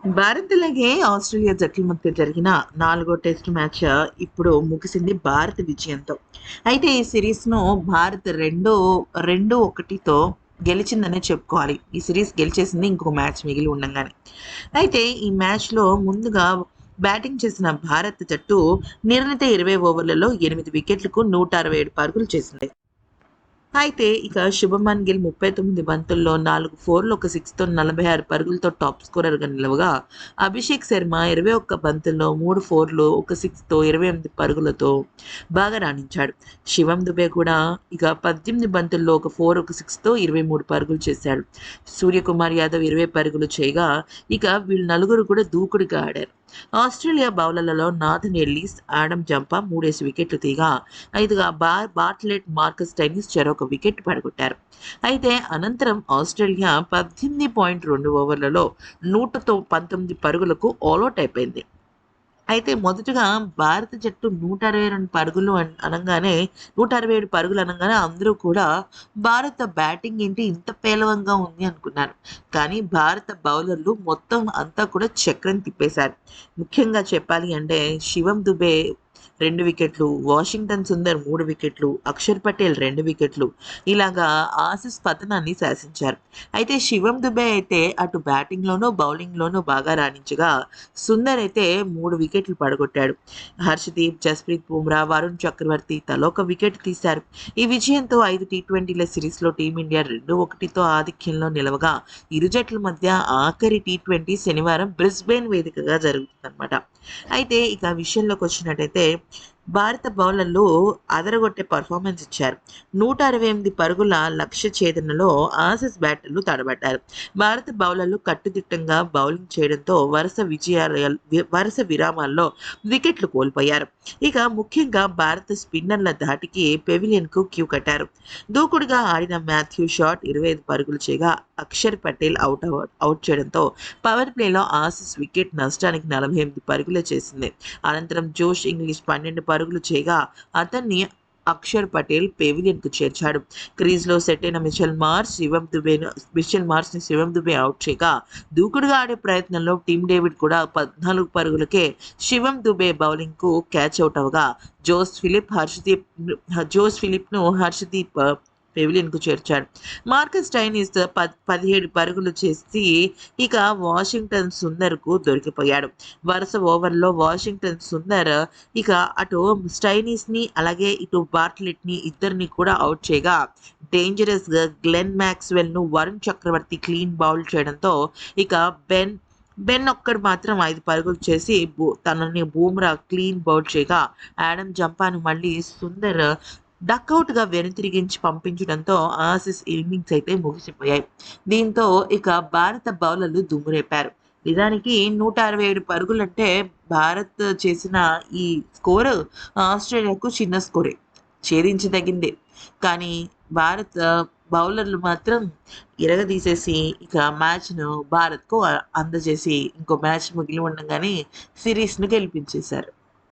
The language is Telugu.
భారత్ అలాగే ఆస్ట్రేలియా జట్ల మధ్య జరిగిన నాలుగో టెస్ట్ మ్యాచ్ ఇప్పుడు ముగిసింది భారత్ విజయంతో. అయితే ఈ సిరీస్ను భారత్ రెండో రెండు ఒకటితో గెలిచిందనే చెప్పుకోవాలి. ఈ సిరీస్ గెలిచేసింది ఇంకో మ్యాచ్ మిగిలి ఉండగానే. అయితే ఈ మ్యాచ్లో ముందుగా బ్యాటింగ్ చేసిన భారత్ జట్టు నిర్ణీత ఇరవై ఓవర్లలో ఎనిమిది వికెట్లకు నూట అరవై ఏడు పరుగులు చేసింది. అయితే ఇక శుభమన్ గిల్ ముప్పై తొమ్మిది బంతుల్లో నాలుగు ఫోర్లు ఒక సిక్స్తో నలభై ఆరు పరుగులతో టాప్ స్కోరర్గా నిలవగా అభిషేక్ శర్మ ఇరవై ఒక్క బంతుల్లో మూడు ఫోర్లు ఒక సిక్స్తో ఇరవై ఎనిమిది పరుగులతో బాగా రాణించాడు. శివం దుబే కూడా ఇక పద్దెనిమిది బంతుల్లో ఒక ఫోర్ ఒక సిక్స్తో ఇరవై మూడు పరుగులు చేశాడు. సూర్యకుమార్ యాదవ్ ఇరవై పరుగులు చేయగా ఇక వీళ్ళు నలుగురు కూడా దూకుడుగా ఆడారు. ఆస్ట్రేలియా బౌలర్లలో నాథన్ ఎల్లీస్ ఆడమ్ జంపా మూడేసి వికెట్లు తీగా ఐదుగా బార్ బార్ట్లెట్ మార్కస్ టెన్నిస్ చెరొక వికెట్ పడగొట్టారు. అయితే అనంతరం ఆస్ట్రేలియా పద్దెనిమిది పాయింట్ రెండు ఓవర్లలో నూటతో పంతొమ్మిది పరుగులకు ఆల్అౌట్ అయిపోయింది. అయితే మొదటగా భారత జట్టు నూట అరవై రెండు పరుగులు అనగానే నూట అరవై ఏడు పరుగులు అనగానే అందరూ కూడా భారత బ్యాటింగ్ ఏంటి ఇంత పేలవంగా ఉంది అనుకున్నారు. కానీ భారత బౌలర్లు మొత్తం అంతా కూడా చక్రం తిప్పేశారు. ముఖ్యంగా చెప్పాలి అంటే శివం దుబే రెండు వికెట్లు వాషింగ్టన్ సుందర్ మూడు వికెట్లు అక్షర్ పటేల్ రెండు వికెట్లు. ఇలాగా ఆసిస్ పతనాన్ని శాసించారు. అయితే శివం దుబే అయితే అటు బ్యాటింగ్లోనూ బౌలింగ్లోనూ బాగా రాణించగా సుందర్ అయితే మూడు వికెట్లు పడగొట్టాడు. హర్షదీప్ జస్ప్రీత్ బుమ్రా వరుణ్ చక్రవర్తి తలోక వికెట్ తీశారు. ఈ విజయంతో ఐదు టీ ట్వంటీల సిరీస్లో టీమిండియా రెండు ఒకటితో ఆధిక్యంలో నిలవగా ఇరు జట్ల మధ్య ఆఖరి టీ ట్వంటీ శనివారం బ్రిస్బెయిన్ వేదికగా జరుగుతుందన్నమాట. అయితే ఇక విషయంలోకి వచ్చినట్టయితే day భారత బౌలర్లు అదరగొట్టే పర్ఫార్మెన్స్ ఇచ్చారు. నూట అరవై ఎనిమిది పరుగుల లక్ష్య ఛేదనలో ఆసిస్ బ్యాటర్లు తడబడ్డారు. భారత బౌలర్లు కట్టుదిట్టంగా బౌలింగ్ చేయడంతో వరుస విజయాల వరుస విరామాల్లో వికెట్లు కోల్పోయారు. ఇక ముఖ్యంగా భారత స్పిన్నర్ల ధాటికి పెవిలియన్కు క్యూ కట్టారు. దూకుడుగా ఆడిన మాథ్యూ షాట్ ఇరవై ఐదు పరుగులు చేయగా అక్షర్ పటేల్ అవుట్ అవుట్ చేయడంతో పవర్ ప్లేలో ఆసిస్ వికెట్ నష్టానికి నలభై ఎనిమిది పరుగులే చేసింది. అనంతరం జోష్ ఇంగ్లీష్ పన్నెండు పరుగులు చేయగా అతన్ని అక్షర్ పటేల్ పెవిలియన్కు చేర్చాడు. క్రీజ్లో సెట్ అయిన మిషల్ మార్స్ శివం దుబేను మిషల్ మార్స్ని శివం దుబే అవుట్ చేయగా దూకుడుగా ఆడే ప్రయత్నంలో టీమ్ డేవిడ్ కూడా పద్నాలుగు పరుగులకే శివం దుబే బౌలింగ్కు క్యాచ్ అవుట్ అవగా జోస్ ఫిలిప్ హర్షదీప్ జోస్ ఫిలిప్ను హర్షదీప్ పెవిలియన్కు చేర్చాడు. మార్కస్ టైనిస్ పదిహేడు పరుగులు చేసి ఇక వాషింగ్టన్ సుందర్కు దొరికిపోయాడు. వరుస ఓవర్లో వాషింగ్టన్ సుందర్ ఇక అటు స్టైనీస్ని అలాగే ఇటు బార్ట్లెట్ని ఇద్దరిని కూడా అవుట్ చేయగా డేంజరస్గా గ్లెన్ మ్యాక్స్వెల్ను వరుణ్ చక్రవర్తి క్లీన్ బౌల్ చేయడంతో ఇక బెన్ బెన్ ఒక్కడు మాత్రం ఐదు పరుగులు చేసి బూ తనని బూమ్రా క్లీన్ బౌల్ చేయగా యాడమ్ జంపాను మళ్ళీ సుందర్ డక్అవుట్గా వెనుతిరిగించి పంపించడంతో ఆసిస్ ఇన్నింగ్స్ అయితే ముగిసిపోయాయి. దీంతో ఇక భారత బౌలర్లు దుమ్మురేపారు. నిజానికి నూట అరవై ఏడు పరుగులంటే భారత్ చేసిన ఈ స్కోర్ ఆస్ట్రేలియాకు చిన్న స్కోరే ఛేదించదగిందే. కానీ భారత్ బౌలర్లు మాత్రం ఇరగదీసేసి ఇక మ్యాచ్ను భారత్కు అందజేసి ఇంకో మ్యాచ్ మిగిలి ఉండగానే సిరీస్ను గెలిపించేశారు.